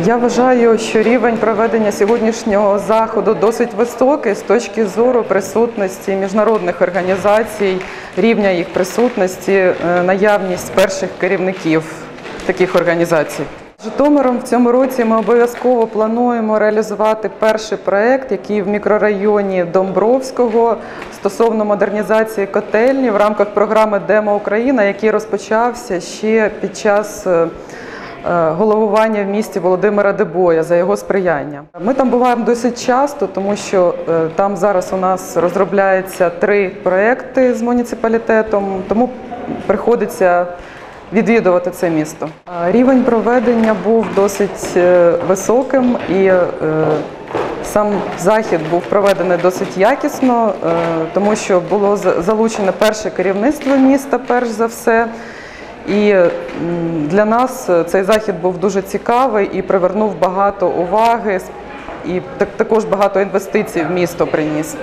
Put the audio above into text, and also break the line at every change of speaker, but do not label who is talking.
Я вважаю, що рівень проведення сьогоднішнього заходу досить високий з точки зору присутності міжнародних організацій, рівня їх присутності, е, наявність перших керівників таких організацій. Житомиром в цьому році ми обов'язково плануємо реалізувати перший проект, який в мікрорайоні Домбровського стосовно модернізації котельні в рамках програми Демо Україна, який розпочався ще під час. Е, головування в місті Володимира Дебоя за його сприяння. Ми там буваємо досить часто, тому що е, там зараз у нас розробляється три проекти з муніципалітетом, тому приходиться відвідувати це місто. Е, Рівень проведення був досить високим і Сам захід був проведений досить якісно, тому що було за- залучене перше керівництво міста, перш за все. І для нас е, цей захід був дуже цікавий і привернув багато уваги, і так- також багато інвестицій в місто приніс.